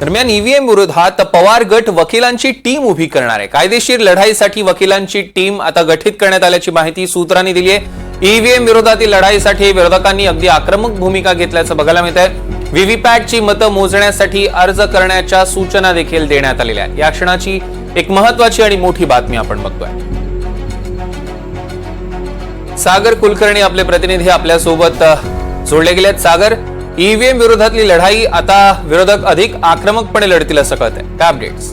दरम्यान ईव्हीएम विरोधात पवार गट वकिलांची टीम उभी करणार आहे. कायदेशीर लढाईसाठी वकिलांची टीम आता गठीत करण्यात आल्याची माहिती सूत्रांनी दिली आहे. ईव्हीएम विरोधातील लढाईसाठी विरोधकांनी अगदी आक्रमक भूमिका घेतल्याचं बघायला मिळत आहे व्हीव्हीपॅटची मतं मोजण्यासाठी अर्ज करण्याच्या सूचना देखील देण्यात आलेल्या आहेत. या क्षणाची एक महत्वाची आणि मोठी बातमी आपण बघतोय. सागर कुलकर्णी आपले प्रतिनिधी आपल्यासोबत जोडले गेले आहेत सागर ईव्हीएम विरोधातली लढाई आता विरोधक अधिक आक्रमकपणे लढतील असं कळत आहे काय अपडेट्स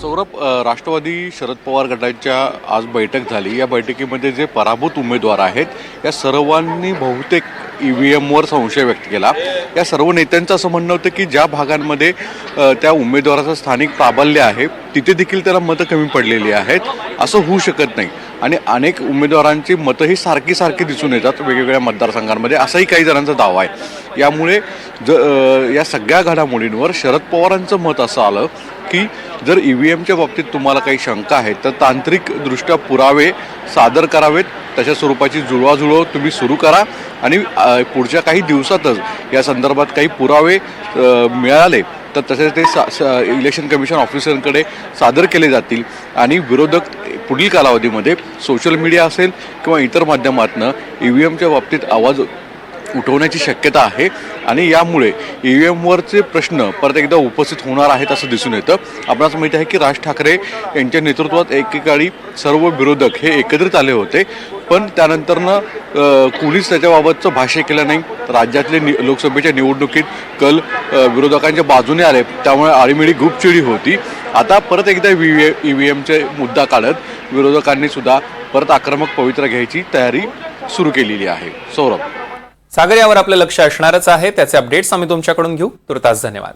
सौरभ राष्ट्रवादी शरद पवार गटाच्या आज बैठक झाली. या बैठकीमध्ये जे पराभूत उमेदवार आहेत या सर्वांनी बहुतेक ई व्ही एमवर संशय व्यक्त केला. या सर्व नेत्यांचं असं म्हणणं होतं की ज्या भागांमध्ये त्या उमेदवाराचं स्थानिक प्राबल्य आहे तिथे देखील त्याला मतं कमी पडलेली आहेत. असं होऊ शकत नाही. आणि अनेक उमेदवारांची मतंही सारखी सारखी दिसून येतात वेगवेगळ्या मतदारसंघांमध्ये. असाही काही जणांचा दावा आहे. यामुळे ज या सगळ्या घडामोडींवर शरद पवारांचं मत असं आलं की जर ई व्ही एमच्या बाबतीत तुम्हाला काही शंका आहेत तर तांत्रिकदृष्ट्या पुरावे सादर करावेत. तशा स्वरूपाची जुळवाजुळव तुम्ही सुरू करा आणि पुढच्या काही दिवसातच या संदर्भात काही पुरावे मिळाले तर तसेच ते सा सा- इलेक्शन कमिशन ऑफिसरकडे सादर केले जातील आणि विरोधक पुढील कालावधीमध्ये सोशल मीडिया असेल किंवा इतर माध्यमातनं ई व्ही एमच्या बाबतीत आवाज उठवण्याची शक्यता आहे. आणि यामुळे ई व्ही एमवरचे प्रश्न परत एकदा उपस्थित होणार आहेत असं दिसून येतं. आपणास माहिती आहे की राज ठाकरे यांच्या नेतृत्वात एकेकाळी सर्व विरोधक हे एकत्रित आले होते. पण त्यानंतरनं कुणीच त्याच्याबाबतचं भाष्य केलं नाही. राज्यातले नि लोकसभेच्या निवडणुकीत कल विरोधकांच्या बाजूने आले त्यामुळे आळीमिळी गुपचिडी होती. आता परत एकदा व्ही ई व्ही एमचे मुद्दा काढत विरोधकांनी सुद्धा परत आक्रमक पवित्रा घ्यायची तयारी सुरू केलेली आहे. सौरभ. सागर यावर आपलं लक्ष असणारच आहे. त्याचे अपडेट्स आम्ही तुमच्याकडून घेऊ. तुर्तास धन्यवाद.